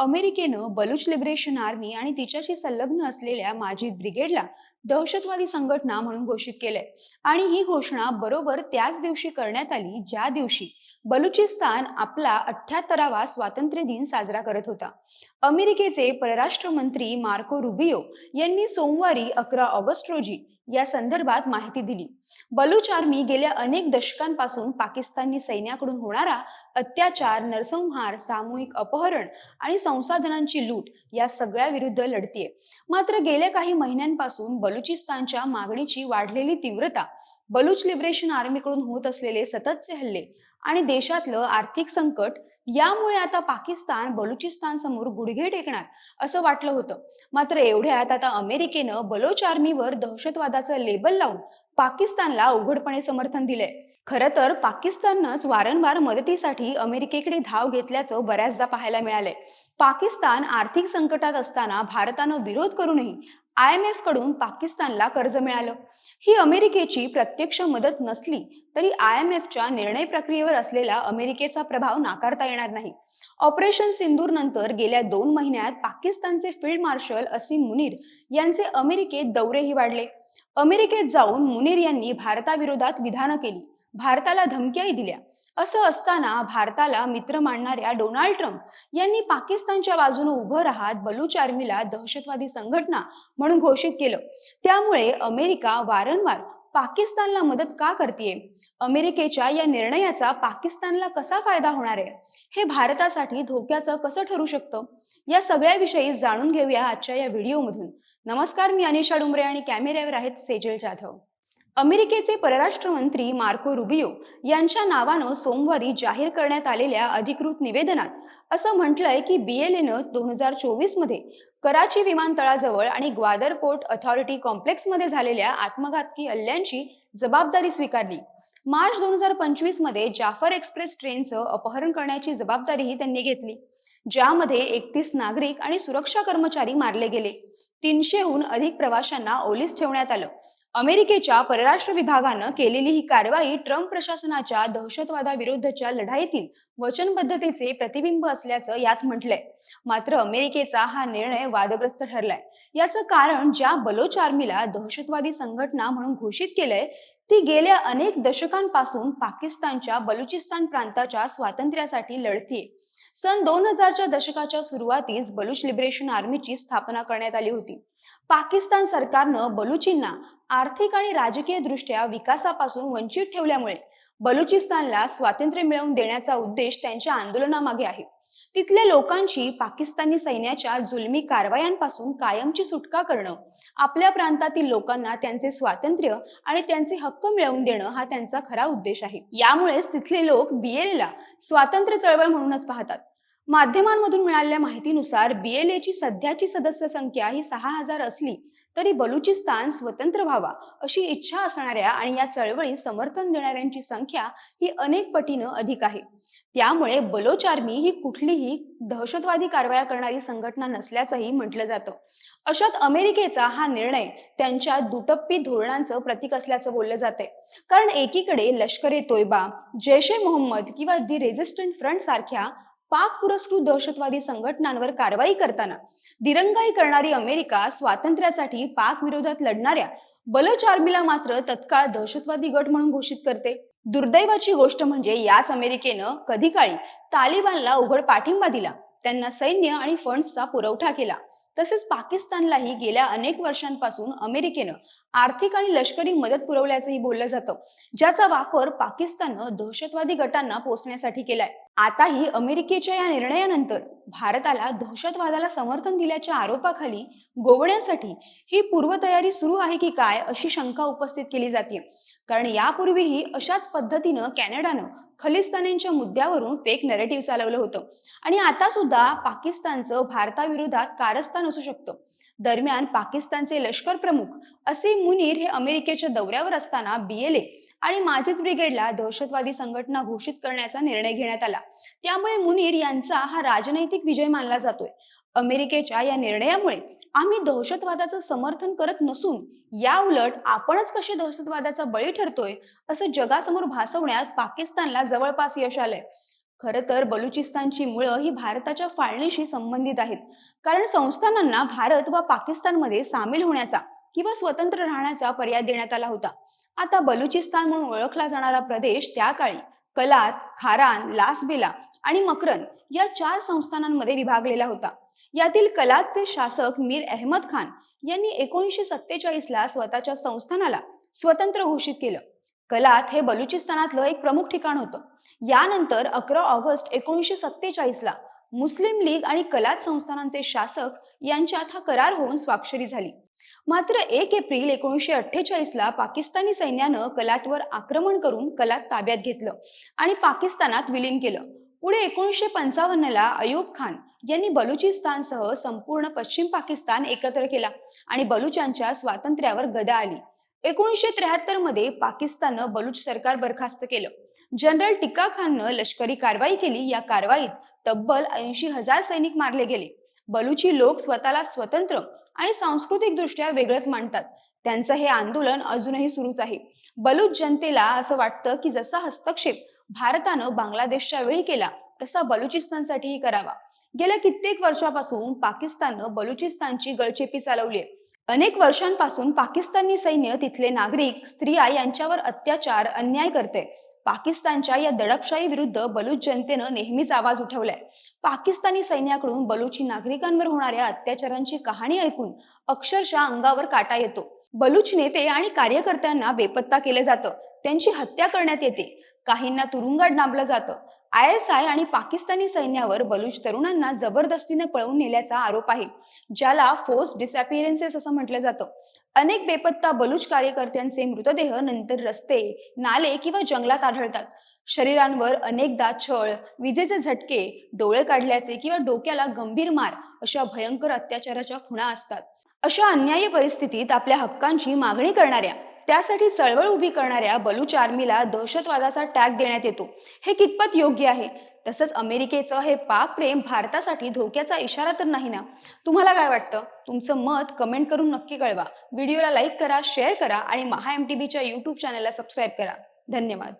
अमेरिकेनं Baloch liberation army आणि तिच्याशी संलग्न असलेल्या माजीद ब्रिगेडला दहशतवादी संघटना म्हणून घोषित केलंय. आणि ही घोषणा बरोबर त्याच दिवशी करण्यात आली ज्या दिवशी बलुचिस्तान आपला अठ्याहत्तरावा स्वातंत्र्य दिन साजरा करत होता. अमेरिकेचे परराष्ट्र मंत्री मार्को रुबियो यांनी सोमवारी अकरा ऑगस्ट रोजी या संदर्भात माहिती दिली. बलूच आर्मी गेल्या अनेक दशकांपासून पाकिस्तानी सैन्याकडून होणारा अत्याचार नरसंहार सामूहिक अपहरण आणि संसाधनांची लूट या सगळ्या विरुद्ध लढतीये. मात्र गेल्या काही महिन्यांपासून बलुचिस्तानच्या मागणीची वाढलेली तीव्रता बलूच लिबरेशन आर्मीकडून होत असलेले सततचे हल्ले आणि देशातलं आर्थिक संकट यामुळे आता पाकिस्तान बलुचिस्तान समोर गुडघे टेकणार असं वाटलं होतं. मात्र एवढ्यात आता अमेरिकेनं बलोच आर्मीवर दहशतवादाचं लेबल लावून पाकिस्तानला उघडपणे समर्थन दिलंय. खरं तर पाकिस्ताननंच वारंवार मदतीसाठी अमेरिकेकडे धाव घेतल्याचं बऱ्याचदा पाहायला मिळालंय. पाकिस्तान आर्थिक संकटात असताना भारतानं विरोध करूनही आय एम एफकडून पाकिस्तानला कर्ज मिळालं. ही अमेरिकेची प्रत्यक्ष मदत नसली तरी आय एम एफच्या निर्णय प्रक्रियेवर असलेला अमेरिकेचा प्रभाव नाकारता येणार नाही. ऑपरेशन सिंदूर नंतर गेल्या दोन महिन्यात पाकिस्तानचे फील्ड मार्शल असीम मुनीर यांचे अमेरिकेत दौरेही वाढले. अमेरिकेत जाऊन मुनीर यांनी भारताविरोधात विधानं केली. भारताला धमक्याही दिल्या. असं असताना भारताला मित्र मानणाऱ्या डोनाल्ड ट्रम्प यांनी पाकिस्तानच्या बाजूने उभं राहत बलूच आर्मीला दहशतवादी संघटना म्हणून घोषित केलं. त्यामुळे अमेरिका वारंवार पाकिस्तानला मदत का करतेय? अमेरिकेच्या या निर्णयाचा पाकिस्तानला कसा फायदा होणार आहे? हे भारतासाठी धोक्याचं कसं ठरू शकतं? या सगळ्याविषयी जाणून घेऊया आजच्या या व्हिडिओमधून. नमस्कार मी अनिशा डुमरे आणि कॅमेऱ्यावर आहेत सेजल जाधव. अमेरिकेचे परराष्ट्र मंत्री मार्को रुबियो यांच्या नावानं सोमवारी जाहीर करण्यात आलेल्या अधिकृत निवेदनात असं म्हटलंय की बीएलएनं दोन हजार चोवीसमध्ये कराची विमानतळाजवळ आणि ग्वादर पोर्ट अथॉरिटी कॉम्प्लेक्समध्ये झालेल्या आत्मघातकी हल्ल्यांची जबाबदारी स्वीकारली. मार्च दोन हजार पंचवीसमध्ये जाफर एक्सप्रेस ट्रेनचं अपहरण करण्याची जबाबदारीही त्यांनी घेतली. ज्यामध्ये एकतीस नागरिक आणि सुरक्षा कर्मचारी मारले गेले. तीनशेहून अधिक प्रवाशांना ओलीस ठेवण्यात आलं. अमेरिकेच्या परराष्ट्र विभागानं केलेली ही कारवाई ट्रम्प प्रशासनाच्या दहशतवादाविरुद्धच्या लढाईतील वचनबद्धतेचे प्रतिबिंब असल्याचं यात म्हटलंय. मात्र अमेरिकेचा हा निर्णय वादग्रस्त ठरलाय. याचं कारण ज्या बलोच आर्मीला दहशतवादी संघटना म्हणून घोषित केलंय ती गेल्या अनेक दशकांपासून पाकिस्तानच्या बलुचिस्तान प्रांताच्या स्वातंत्र्यासाठी लढतीये सन दोन हजारच्या दशकाच्या सुरुवातीस बलुच लिबरेशन आर्मीची स्थापना करण्यात आली होती. पाकिस्तान सरकारनं बलुचींना आर्थिक आणि राजकीय दृष्ट्या विकासापासून वंचित ठेवल्यामुळे बलुचिस्तानला स्वातंत्र्य मिळवून देण्याचा उद्देश त्यांच्या आंदोलनामागे आहे. तिथल्या लोकांची पाकिस्तानी सैन्याच्या जुलमी कारवायांपासून कायमची सुटका करणं आपल्या प्रांतातील लोकांना त्यांचे स्वातंत्र्य आणि त्यांचे हक्क मिळवून देणं हा त्यांचा खरा उद्देश आहे. यामुळेच तिथले लोक बीएलला स्वातंत्र्य चळवळ म्हणूनच पाहतात. माध्यमांमधून मिळालेल्या माहितीनुसार बीएलएची सध्याची सदस्य संख्या ही सहा हजार असली तरी बलुचिस्तान स्वतंत्र व्हावा अशी इच्छा असणाऱ्या आणि या चळवळीत समर्थन देणाऱ्यांची संख्या ही अनेक पटीनं अधिक आहे. त्यामुळे बलोच आर्मी ही कुठलीही दहशतवादी कारवाया करणारी संघटना नसल्याचंही म्हटलं जातं. अशात अमेरिकेचा हा निर्णय त्यांच्या दुटप्पी धोरणांचं प्रतीक असल्याचं बोललं जातंय. कारण एकीकडे लष्कर ए तोयबा जैश ए मोहम्मद किंवा दी रेजिस्टंट फ्रंट सारख्या पाक पुरस्कृत दहशतवादी संघटनांवर कारवाई करताना दिरंगाई करणारी अमेरिका स्वातंत्र्यासाठी पाक विरोधात लढणाऱ्या बलोच आर्मीला मात्र तत्काळ दहशतवादी गट म्हणून घोषित करते. दुर्दैवाची गोष्ट म्हणजे याच अमेरिकेनं कधी काळी तालिबानला उघड पाठिंबा दिला. त्यांना सैन्य आणि फंड्सचा पुरवठा केला. तसेच पाकिस्तानलाही गेल्या अनेक वर्षांपासून अमेरिकेनं आर्थिक आणि लष्करी मदत पुरवल्याचंही बोललं जातं. ज्याचा वापर पाकिस्ताननं दहशतवादी गटांना पोचण्यासाठी केलाय. आताही अमेरिकेच्या या निर्णयानंतर भारताला दहशतवादाला समर्थन दिल्याच्या आरोपाखाली गोवण्यासाठी ही पूर्वतयारी सुरू आहे की काय अशी शंका उपस्थित केली जाते कारण यापूर्वीही अशाच पद्धतीनं कॅनडानं खलिस्तानींच्या मुद्द्यावरून फेक नरेटिव्ह चालवलं होतं. आणि आता सुद्धा पाकिस्तानचं भारताविरोधात कारस्थान असू शकतं. दरम्यान पाकिस्तानचे लष्कर प्रमुख असे मुनीर हे अमेरिकेच्या दौऱ्यावर असताना बीएलए आणि माजिद ब्रिगेडला दहशतवादी संघटना घोषित करण्याचा निर्णय घेण्यात आला. त्यामुळे मुनीर यांचा हा राजनैतिक विजय मानला जातोय. अमेरिकेच्या या निर्णयामुळे आम्ही दहशतवादाचं समर्थन करत नसून या उलट आपणच कसे दहशतवादाचा बळी ठरतोय असं जगासमोर भासवण्यात पाकिस्तानला जवळपास यश आलंय. खरं तर बलुचिस्तानची मुळं ही भारताच्या फाळणीशी संबंधित आहेत. कारण संस्थानांना भारत व पाकिस्तानमध्ये सामील होण्याचा किंवा स्वतंत्र राहण्याचा पर्याय देण्यात आला होता. आता बलुचिस्तान म्हणून ओळखला जाणारा प्रदेश त्या काळी कलात खारान लासबेला आणि मकरन या चार संस्थानांमध्ये विभागलेला होता. यातील कलातचे शासक मीर अहमद खान यांनी एकोणीसशे सत्तेचाळीस ला स्वतःच्या संस्थानाला स्वतंत्र घोषित केलं. कलात हे बलुचिस्तानातलं एक प्रमुख ठिकाण होतं. यानंतर अकरा ऑगस्ट एकोणीसशे सत्तेचाळीस ला मुस्लिम लीग आणि कलात संस्थानांचे शासक यांच्यात हा करार होऊन स्वाक्षरी झाली. मात्र एक एप्रिल एकोणीसशे अठ्ठेचाळीसला पाकिस्तानी सैन्यानं कलातवर आक्रमण करून कलात ताब्यात घेतलं आणि पाकिस्तानात विलीन केलं. पुढे एकोणीसशे पंचावन्नला अयूब खान यांनी बलुचिस्तानसह संपूर्ण पश्चिम पाकिस्तान एकत्र केला आणि बलुचांच्या स्वातंत्र्यावर गदा आली. एकोणीसशे त्र्याहत्तरमध्ये पाकिस्ताननं बलुच सरकार बरखास्त केलं. जनरल टिका खाननं लष्करी कारवाई केली. या कारवाईत तब्बल ऐंशी हजार सैनिक मारले गेले. बलुची लोक स्वतःला स्वतंत्र आणि सांस्कृतिक दृष्ट्या वेगळंच मानतात. त्यांचं हे आंदोलन अजूनही सुरूच आहे. बलूच जनतेला असं वाटतं की जसा हस्तक्षेप भारतानं बांगलादेशच्या वेळी केला तसा बलुचिस्तानसाठीही करावा. गेल्या कित्येक वर्षापासून पाकिस्ताननं बलुचिस्तानची गळचेपी चालवली आहे अनेक वर्षांपासून पाकिस्तानी सैन्य तिथले नागरिक स्त्रिया यांच्यावर अत्याचार अन्याय करते. पाकिस्तानच्या या दडपशाही विरुद्ध बलूच जनतेनं नेहमीच आवाज उठवलाय. पाकिस्तानी सैन्याकडून बलुची नागरिकांवर होणाऱ्या अत्याचारांची कहाणी ऐकून अक्षरशः अंगावर काटा येतो. बलूच नेते आणि कार्यकर्त्यांना बेपत्ता केलं जातं. त्यांची हत्या करण्यात येते. काहींना तुरुंगात डांबलं जातं. आय एस आय आणि पाकिस्तानी सैन्यावर बलुच तरुणांना जबरदस्तीने पळवून नेल्याचा आरोप आहे ज्याला फोर्स डिसअपिअरन्सेस असं म्हटलं जातं. अनेक बेपत्ता बलुच कार्यकर्त्यांचे मृतदेह नंतर रस्ते नाले किंवा जंगलात आढळतात. शरीरांवर अनेकदा छळ विजेचे झटके डोळे काढल्याचे किंवा डोक्याला गंभीर मार अशा भयंकर अत्याचाराच्या खुणा असतात. अशा अन्यायी परिस्थितीत आपल्या हक्कांची मागणी करणाऱ्या त्यासाठी चळवळ उभी करणाऱ्या बलूच आर्मीला दहशतवादाचा टॅग देण्यात येतो. हे कितपत योग्य आहे? तसंच अमेरिकेचं हे पाक प्रेम भारतासाठी धोक्याचा इशारा तर नाही ना? तुम्हाला काय वाटतं? तुमचं मत कमेंट करून नक्की कळवा. व्हिडिओला लाईक करा शेअर करा आणि महा एम टी बीच्या यूट्यूब चॅनलला सबस्क्राईब करा. धन्यवाद.